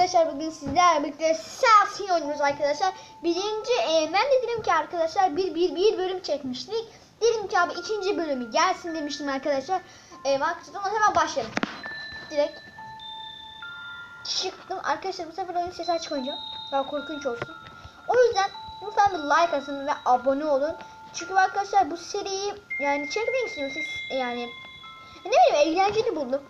arkadaşlar bugün sizlerle birlikte Selfie oynuyoruz arkadaşlar. Birinci e, ben de dedim ki arkadaşlar bir, bir, bir bölüm çekmiştik. Dedim ki abi ikinci bölümü gelsin demiştim arkadaşlar. E, ama hemen başlayalım. Direkt çıktım. Arkadaşlar bu sefer oyun sesi açık oynayacağım. Daha korkunç olsun. O yüzden lütfen bir like atın ve abone olun. Çünkü arkadaşlar bu seriyi yani çekmek istiyorum siz yani ne bileyim eğlenceli buldum.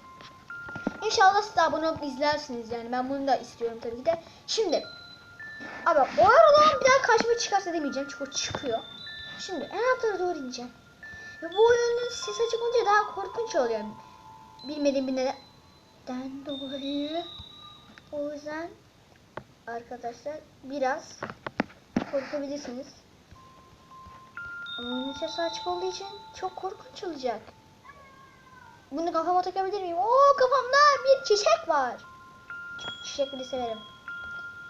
İnşallah siz de abone olup izlersiniz yani. Ben bunu da istiyorum tabii ki de. Şimdi. Abi o aradan bir daha karşıma çıkarsa demeyeceğim. Çünkü çıkıyor. Şimdi en altlara doğru ineceğim. Ve bu oyunun ses açık olunca daha korkunç oluyor. Bilmediğim bir nedenden dolayı. O yüzden arkadaşlar biraz korkabilirsiniz. Oyunun sesi açık olduğu için çok korkunç olacak. Bunu kafama takabilir miyim? Oo kafamda bir çiçek var. Çiçekleri severim.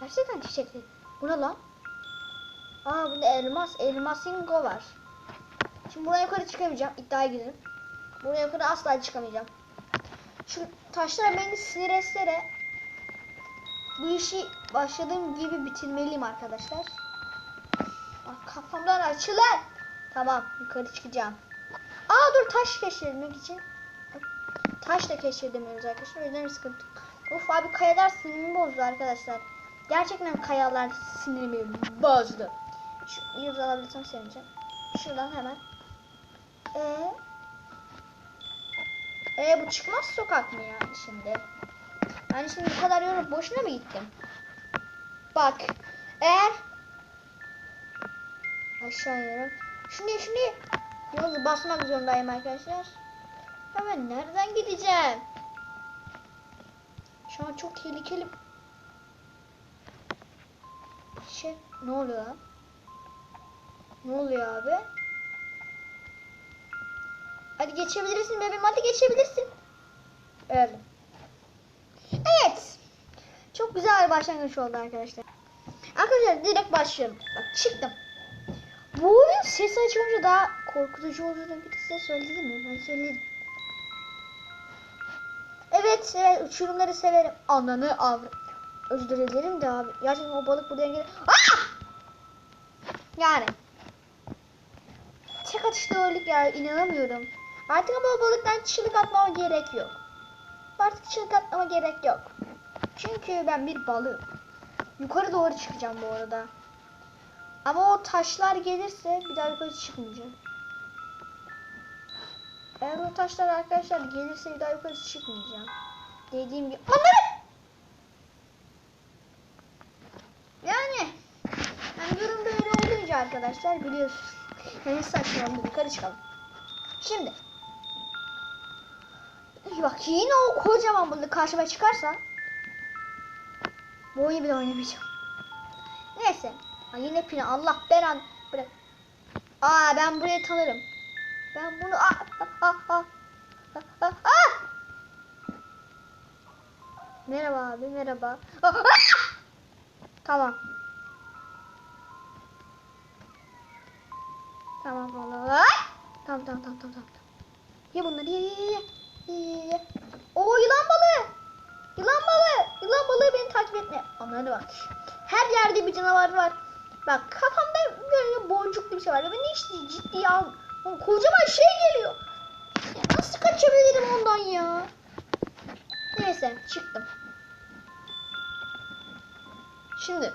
Gerçekten çiçekli. Bu ne lan? Aa bunda elmas, elmasingo var. Şimdi buraya yukarı çıkamayacağım. İddiaya girelim. Buraya yukarı asla çıkamayacağım. Şu taşlar beni sinir etse bu işi başladığım gibi bitirmeliyim arkadaşlar. Bak kafamdan açılır. Tamam yukarı çıkacağım. Aa dur taş keşfetmek için taş da keşfedemiyoruz arkadaşlar. O yüzden sıkıntı. Of abi kayalar sinirimi bozdu arkadaşlar. Gerçekten kayalar sinirimi bozdu. Şu yıldız alabilirsem sevineceğim. Şuradan hemen. Ee, ee bu çıkmaz sokak mı yani şimdi? Yani şimdi bu kadar yolu boşuna mı gittim? Bak. Eğer aşağı iniyorum. Şunu şunu yolu basmak zorundayım arkadaşlar. Hemen nereden gideceğim? Şu an çok tehlikeli. Şey, ne oluyor? Ne oluyor abi? Hadi geçebilirsin bebeğim hadi geçebilirsin. Öyle. Evet. Çok güzel bir başlangıç oldu arkadaşlar. Arkadaşlar direkt başlayalım. Bak çıktım. Bu oyun ses açınca daha korkutucu olduğunu bir size söyledim mi? Ben söyledim. Evet, evet uçurumları severim. Ananı av. Özür dilerim de abi. Gerçekten o balık buraya gelir. Aa! Yani. Tek atışta öldük ya inanamıyorum. Artık ama o balıktan çığlık atmama gerek yok. Artık çığlık atmama gerek yok. Çünkü ben bir balığım. Yukarı doğru çıkacağım bu arada. Ama o taşlar gelirse bir daha yukarı çıkmayacağım. Eğer o taşlar arkadaşlar gelirse bir daha yukarı çıkmayacağım. Dediğim gibi. Onları! Yani. Yani durum böyle olunca arkadaşlar biliyorsunuz. Yani saçmalama yukarı çıkalım. Şimdi. Bak yine o kocaman balık karşıma çıkarsa bu oyunu bile oynamayacağım. Neyse. Ha, yine pina Allah belan bırak. Aa ben burayı tanırım. Ben bunu ah ah ah ah ah, ah, ah. Merhaba abi merhaba. Ah, ah. Tamam. Tamam tamam. Tamam tamam tamam tamam. Ye bunları ye ye ye ye ye. Oo yılan balığı. Yılan balığı. Yılan balığı beni takip etme. Anladı bak. Her yerde bir canavar var. Bak kafamda böyle boncuklu bir şey var. Beni hiç ciddiye al. O kocaman şey geliyor. Ya nasıl kaçabilirim ondan ya? Neyse çıktım. Şimdi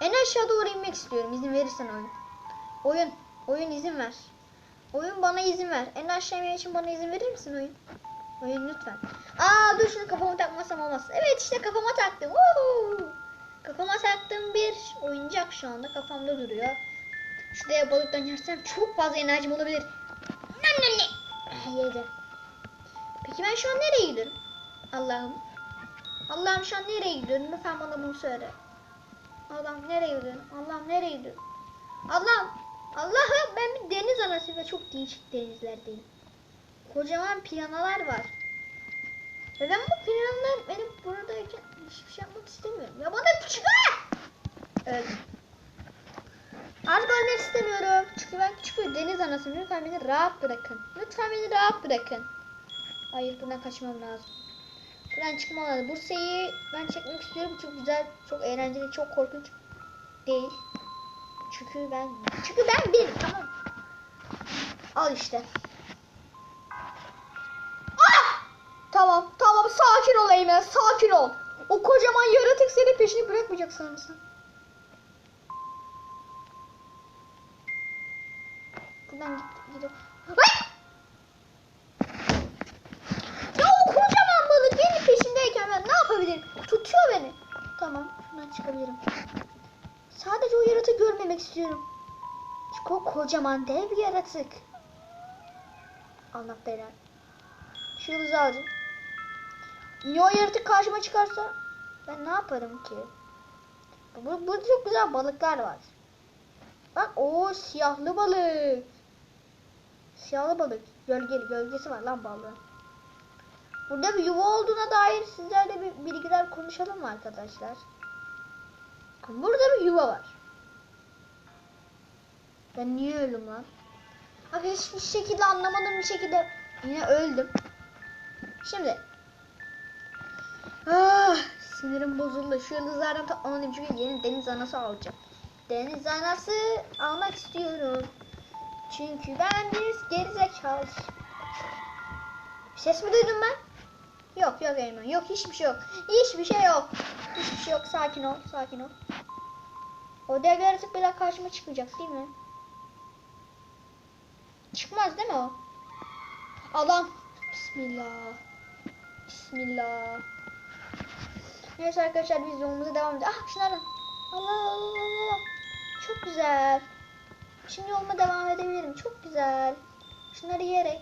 en aşağı doğru inmek istiyorum. İzin verirsen oyun. Oyun. Oyun izin ver. Oyun bana izin ver. En aşağı inmek için bana izin verir misin oyun? Oyun lütfen. Aa dur şunu kafama takmasam olmaz. Evet işte kafama taktım. Woohoo! Kafama taktığım bir oyuncak şu anda kafamda duruyor. Şuraya balıktan yersem çok fazla enerjim olabilir. Ne ne ne. Yedi. Peki ben şu an nereye gidiyorum? Allah'ım. Allah'ım şu an nereye gidiyorum? Lütfen bana bunu söyle. Allah'ım nereye gidiyorum? Allah'ım nereye gidiyorum? Allah'ım. Allah'ım ben bir deniz anası ve çok değişik denizlerdeyim. Kocaman piyanalar var. Ve ben bu piyanalar benim buradayken hiçbir şey yapmak istemiyorum. Ya bana küçük Evet. Artık ölmek istemiyorum. Çünkü ben küçük bir deniz anasıyım. Lütfen beni rahat bırakın. Lütfen beni rahat bırakın. Hayır buradan kaçmam lazım. Buradan çıkmalı. Bu seriyi ben çekmek istiyorum. Çok güzel, çok eğlenceli, çok korkunç değil. Çünkü ben çünkü ben bir tamam. Al işte. Ah! Tamam, tamam sakin ol Eymen, sakin ol. O kocaman yaratık senin peşini bırakmayacak sanırsın. Buradan git, gidelim. Ay! Ya o kocaman balık benim peşindeyken ben ne yapabilirim? Tutuyor beni. Tamam, şuradan çıkabilirim. Sadece o yaratığı görmemek istiyorum. Çünkü o kocaman dev bir yaratık. Allah belanı. Şu yıldızı alacağım. Ya o yaratık karşıma çıkarsa ben ne yaparım ki? Bu, burada çok güzel balıklar var. Bak o siyahlı balık. Siyahlı balık. Gölgeli gölgesi var lan balığın. Burada bir yuva olduğuna dair sizlerle bir bilgiler konuşalım mı arkadaşlar? Burada bir yuva var. Ben niye öldüm lan? Abi hiçbir şekilde anlamadığım bir şekilde yine öldüm. Şimdi. Ah, sinirim bozuldu. Şu yıldızlardan toplamalıyım çünkü yeni deniz anası alacağım. Deniz anası almak istiyorum. Çünkü ben bir gerizekalı. Ses mi duydum ben? Yok yok Eymen. Yok hiçbir şey yok. Hiçbir şey yok. Hiçbir şey yok. Sakin ol. Sakin ol. O dev yaratık daha karşıma çıkmayacak değil mi? Çıkmaz değil mi o? Adam. Bismillah. Bismillah. Neyse arkadaşlar biz yolumuza devam edelim. Ah şunlardan. Allah Allah Allah. Çok güzel. Şimdi yoluma devam edebilirim. Çok güzel. Şunları yiyerek.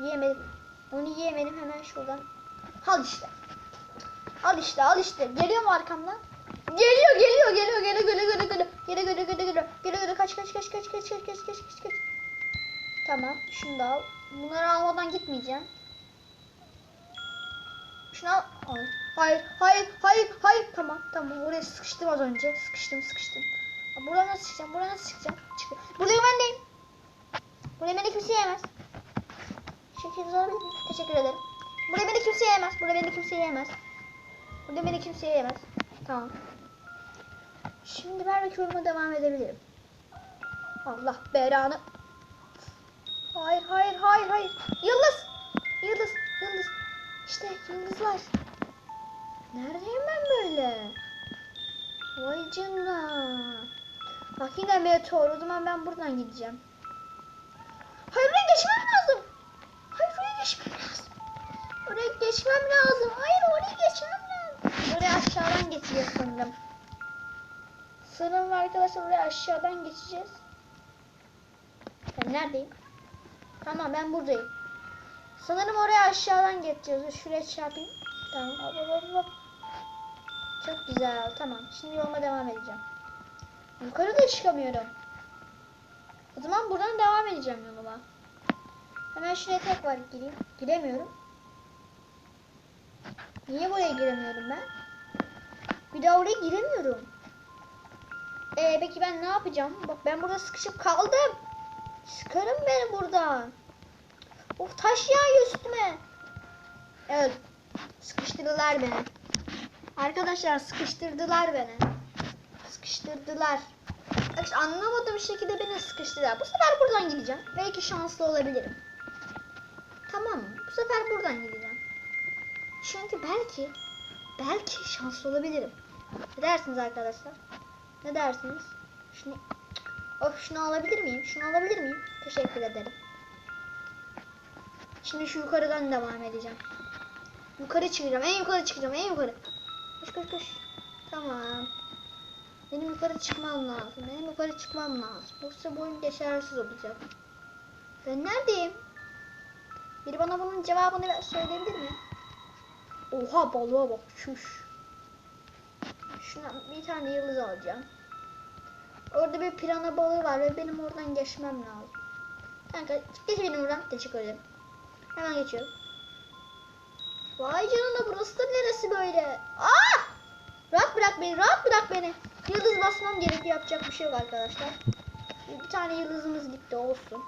Yiyemedim. Onu yiyemedim hemen şuradan. Al işte. Al işte al işte. Geliyor mu arkamdan? Geliyor geliyor geliyor geliyor geliyor geliyor geliyor geliyor geliyor geliyor geliyor geliyor geliyor kaç kaç kaç kaç kaç kaç kaç kaç kaç kaç Tamam şunu da al. Bunları almadan gitmeyeceğim. Şunu al. Hayır hayır hayır hayır tamam tamam oraya sıkıştım az önce sıkıştım sıkıştım. Buradan nasıl çıkacağım buradan nasıl çıkacağım? Çık. Burada güvendeyim. Buraya beni kimse yiyemez. Şekil alabilir miyim? Teşekkür ederim. Buraya beni kimse yiyemez. Buraya beni kimse yiyemez. Burada beni kimse yiyemez. Tamam. Şimdi belki yoluma devam edebilirim. Allah belanı. Hayır hayır hayır hayır. Yıldız. Yıldız. Yıldız. İşte yıldızlar. Neredeyim ben böyle? Vay canına. Bak yine meteor. O zaman ben buradan gideceğim. Hayır oraya geçmem lazım. Hayır oraya geçmem lazım. Oraya geçmem lazım. Hayır oraya geçmem lazım. Oraya aşağıdan geçeceğiz sanırım. Sanırım arkadaşlar oraya aşağıdan geçeceğiz. Ben neredeyim? Tamam ben buradayım. Sanırım oraya aşağıdan geçeceğiz. Şuraya çarpayım. Tamam. Hop hop hop hop. Çok güzel. Tamam. Şimdi yoluma devam edeceğim. Yukarı da çıkamıyorum. O zaman buradan devam edeceğim yoluma. Hemen şuraya tekrar gireyim. Giremiyorum. Niye buraya giremiyorum ben? Bir daha oraya giremiyorum. Ee, peki ben ne yapacağım? Bak ben burada sıkışıp kaldım. Çıkarın beni buradan. Of taş yağıyor üstüme. Evet. Sıkıştırdılar beni. Arkadaşlar sıkıştırdılar beni. Sıkıştırdılar. Bak anlamadığım şekilde beni sıkıştırdılar. Bu sefer buradan gideceğim. Belki şanslı olabilirim. Tamam mı? Bu sefer buradan gideceğim. Çünkü belki belki şanslı olabilirim. Ne dersiniz arkadaşlar? Ne dersiniz? Şunu Of şunu alabilir miyim? Şunu alabilir miyim? Teşekkür ederim. Şimdi şu yukarıdan devam edeceğim. Yukarı çıkacağım. En yukarı çıkacağım. En yukarı. Koş koş koş. Tamam. Benim yukarı çıkmam lazım. Benim yukarı çıkmam lazım. Yoksa bu oyun geçersiz olacak. Ben neredeyim? Biri bana bunun cevabını söyleyebilir mi? Oha balığa bak. Şuş. Şuna bir tane yıldız alacağım. Orada bir pirana balığı var ve benim oradan geçmem lazım. Kanka geç benim buradan. Teşekkür ederim. Hemen geçiyorum. Vay canına burası da neresi böyle? Aa! Rahat bırak beni, rahat bırak beni yıldız basmam gerekiyor. Yapacak bir şey yok arkadaşlar. Bir tane yıldızımız gitti olsun.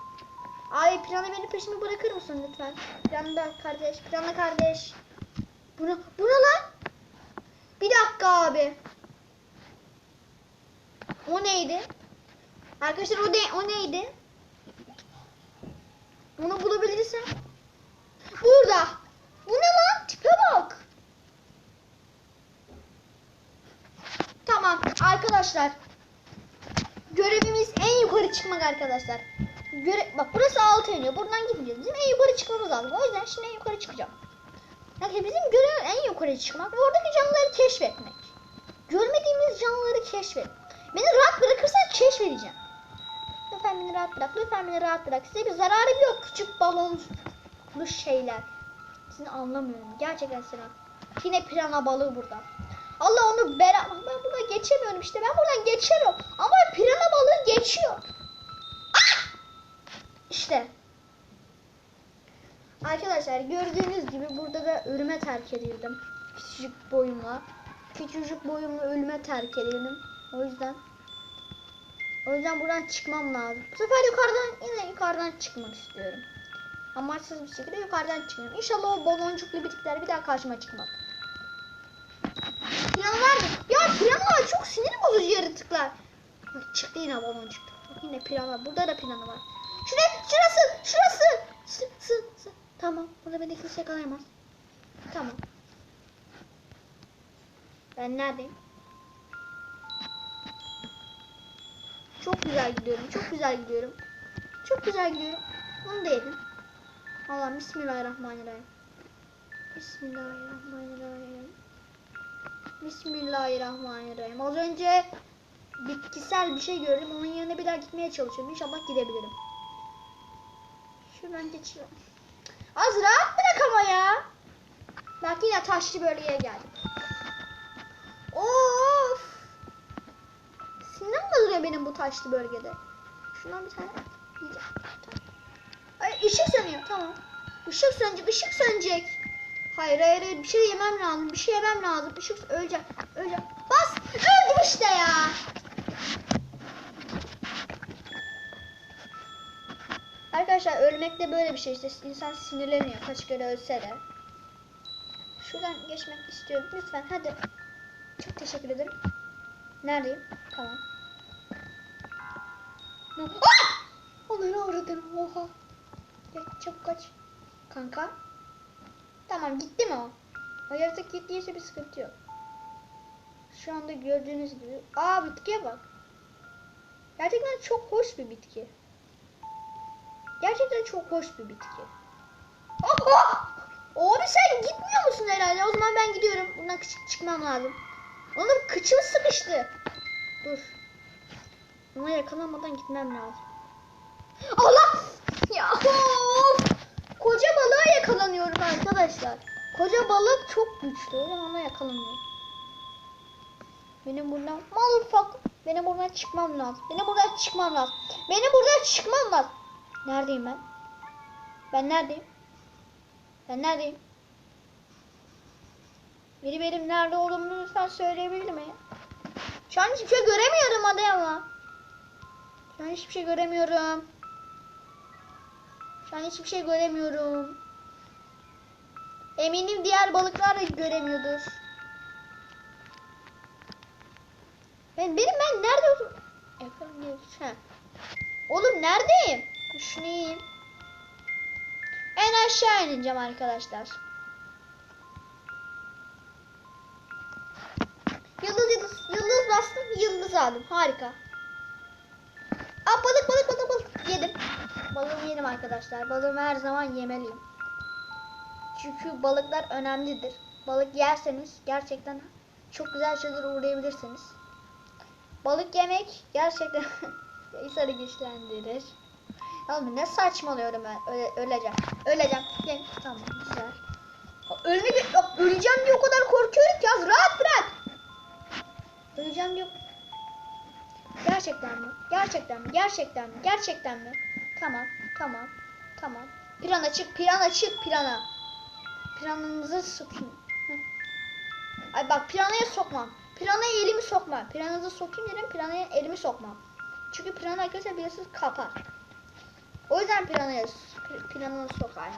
Abi plana beni peşimi bırakır mısın lütfen? Planda kardeş, planda kardeş. Buna, buna lan. Bir dakika abi. O neydi? Arkadaşlar o, de, o neydi? Onu bulabilirsem. Burada. Bu ne lan? Tipe bak. Tamam arkadaşlar. Görevimiz en yukarı çıkmak arkadaşlar. Göre bak burası altı iniyor. Buradan gitmeyeceğiz. Bizim en yukarı çıkmamız lazım. O yüzden şimdi en yukarı çıkacağım. Yani bizim görev en yukarı çıkmak ve oradaki canlıları keşfetmek. Görmediğimiz canlıları keşfet. Beni rahat bırakırsan keşfedeceğim. Lütfen beni rahat bırak. Lütfen beni rahat bırak. Size bir zararım yok küçük baloncuklu şeyler. Seni anlamıyorum. Gerçekten seni. Yine pirana balığı burada. Allah onu bera... Ben buradan geçemiyorum işte. Ben buradan geçemiyorum. Ama pirana balığı geçiyor. Ah! İşte. Arkadaşlar gördüğünüz gibi burada da ölüme terk edildim. Küçücük boyumla. Küçücük boyumla ölüme terk edildim. O yüzden. O yüzden buradan çıkmam lazım. Bu sefer yukarıdan yine yukarıdan çıkmak istiyorum. Amaçsız bir şekilde yukarıdan çıkıyorum. İnşallah o baloncuklu bitikler bir daha karşıma çıkmaz. Piranalar mı? Ya piranalar çok sinir bozucu yaratıklar. Çıktı yine baloncuk. Bak yine pirana. Burada da pirana var. Şuraya, şurası, şurası. Sı, sı, sı. Tamam. Burada beni kimse yakalayamaz. Tamam. Ben neredeyim? Çok güzel gidiyorum. Çok güzel gidiyorum. Çok güzel gidiyorum. Onu da yedim. Allah bismillahirrahmanirrahim. Bismillahirrahmanirrahim. Bismillahirrahmanirrahim. Az önce bitkisel bir şey gördüm. Onun yerine bir daha gitmeye çalışıyorum. İnşallah gidebilirim. Şuradan geçiyorum. Az rahat bırak ama ya. Bak yine taşlı bölgeye geldim. Of. Sinirim bozuluyor benim bu taşlı bölgede. Şundan bir tane. Ay ışık sönüyor. Tamam. Işık sönecek. ışık sönecek. Hayır hayır hayır. Bir şey yemem lazım. Bir şey yemem lazım. Işık öleceğim. Öleceğim. Bas. Öldüm işte ya. Arkadaşlar ölmek de böyle bir şey işte. İnsan sinirleniyor kaç kere ölse de. Şuradan geçmek istiyorum. Lütfen hadi. Çok teşekkür ederim. Neredeyim? Tamam. Ne? Ah! Onları aradım. Oha. Geç çabuk kaç. Kanka. Tamam gitti mi o? O gittiyse bir sıkıntı yok. Şu anda gördüğünüz gibi. Aa bitkiye bak. Gerçekten çok hoş bir bitki. Gerçekten çok hoş bir bitki. Aha! Abi sen gitmiyor musun herhalde? O zaman ben gidiyorum. Bundan küçük çıkmam lazım. Onun kıçım sıkıştı. Dur. Ona yakalanmadan gitmem lazım. Allah! Ya! Koca balığa yakalanıyorum arkadaşlar. Koca balık çok güçlü. Ona yakalanıyorum. Benim buradan ufak. Benim buradan çıkmam lazım. Benim buradan çıkmam lazım. Benim buradan çıkmam lazım. Neredeyim ben? Ben neredeyim? Ben neredeyim? Biri benim nerede olduğumu lütfen söyleyebilir mi? Şu an hiçbir şey göremiyorum hadi ama. Şu an hiçbir şey göremiyorum. Şu an hiçbir şey göremiyorum. Eminim diğer balıklar da göremiyordur. Ben benim ben nerede değil. Ha. Oğlum neredeyim? Yiyeyim. En aşağı ineceğim arkadaşlar. Yıldız yıldız yıldız bastım yıldız aldım. Harika. Aa balık balık balık balık yedim. Balığımı yedim arkadaşlar. Balığımı her zaman yemeliyim. Çünkü balıklar önemlidir. Balık yerseniz gerçekten çok güzel şeylere uğrayabilirsiniz. Balık yemek gerçekten insanı güçlendirir. Oğlum ne saçmalıyorum ben. Öle, öleceğim. Öleceğim. Gel. Tamam güzel. Ölmek yok. Öleceğim diye o kadar korkuyorum ki az rahat bırak. Öleceğim diye. Gerçekten mi? Gerçekten mi? Gerçekten mi? Gerçekten mi? Tamam. Tamam. Tamam. Pirana çık. Pirana çık. Pirana. Pirananızı sokayım. Ay bak piranaya sokmam. Piranaya elimi sokma. Pirananızı sokayım dedim. Piranaya elimi sokmam. Çünkü pirana arkadaşlar biliyorsunuz kapar. O yüzden piranaya pirananı sokayım.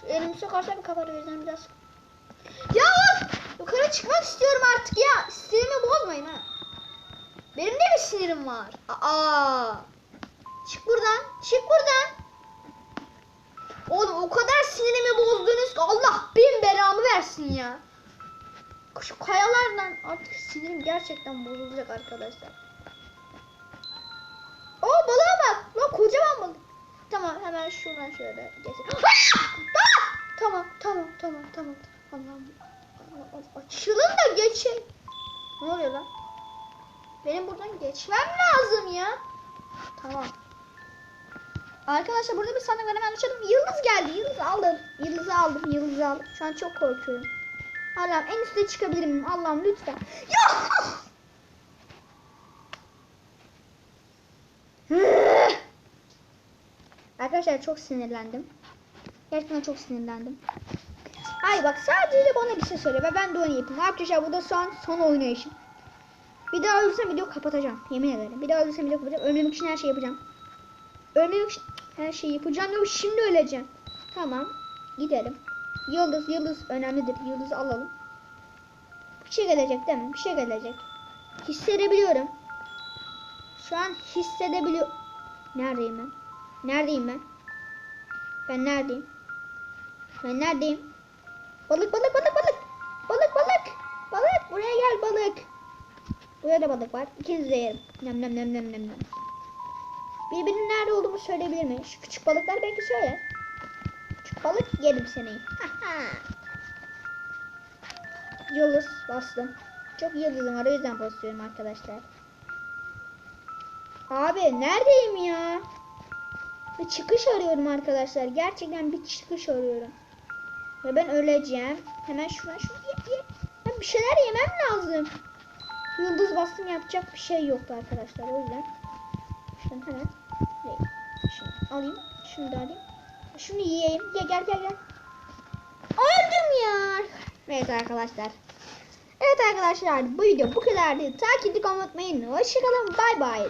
Şu elimi sokarsam kapar o yüzden biraz. Ya of! Yukarı çıkmak istiyorum artık ya. Sinirimi bozmayın ha. Benim de mi sinirim var? Aa. Çık buradan. Çık buradan. Oğlum o kadar sinirimi bozdunuz ki Allah bin belamı versin ya. Şu kayalardan artık sinirim gerçekten bozulacak arkadaşlar. O balığa bak. Lan kocaman balık. Tamam hemen şuradan şöyle geçelim. tamam tamam tamam tamam. Allah'ım. Allah- Açılın da geçin. Ne oluyor lan? Benim buradan geçmem lazım ya. Tamam. Arkadaşlar burada bir sandık var hemen açalım. Yıldız geldi. Yıldız aldım. Yıldızı aldım. Yıldızı aldım. Şu an çok korkuyorum. Allah'ım en üstte çıkabilir miyim? Allah'ım lütfen. Ya! Arkadaşlar çok sinirlendim. Gerçekten çok sinirlendim. Hayır bak sadece bana bir şey söyle ve ben de onu yapayım. Arkadaşlar bu da son son oynayışım. Bir daha ölürsem video kapatacağım. Yemin ederim. Bir daha ölürsem video kapatacağım. Ölmemek için her şeyi yapacağım. Ölmemek için her şeyi yapacağım. Yok şimdi öleceğim. Tamam. Gidelim. Yıldız yıldız önemlidir. Yıldızı alalım. Bir şey gelecek değil mi? Bir şey gelecek. Hissedebiliyorum. Şu an hissedebiliyorum. Neredeyim ben? Neredeyim ben? Ben neredeyim? Ben neredeyim? Balık balık balık balık. Balık balık. Balık buraya gel balık. Buraya da balık var. İkiniz de yerim. Nem nem nem nem nem nem. Birbirinin nerede olduğumu söyleyebilir mi? Şu küçük balıklar belki söyler. Küçük balık yerim seni. Yıldız bastım. Çok yıldızım var o yüzden basıyorum arkadaşlar. Abi neredeyim ya? Bir çıkış arıyorum arkadaşlar. Gerçekten bir çıkış arıyorum. Ve ben öleceğim. Hemen şuradan şunu ye, ye. Ben bir şeyler yemem lazım. Yıldız bastım yapacak bir şey yoktu arkadaşlar. O yüzden. Şunu hemen. Alayım. Şunu da alayım. Şunu yiyeyim. Gel gel gel gel. Öldüm ya. Evet arkadaşlar. Evet arkadaşlar bu video bu kadardı. Takipte kalmayı unutmayın. Hoşçakalın. Bay bay.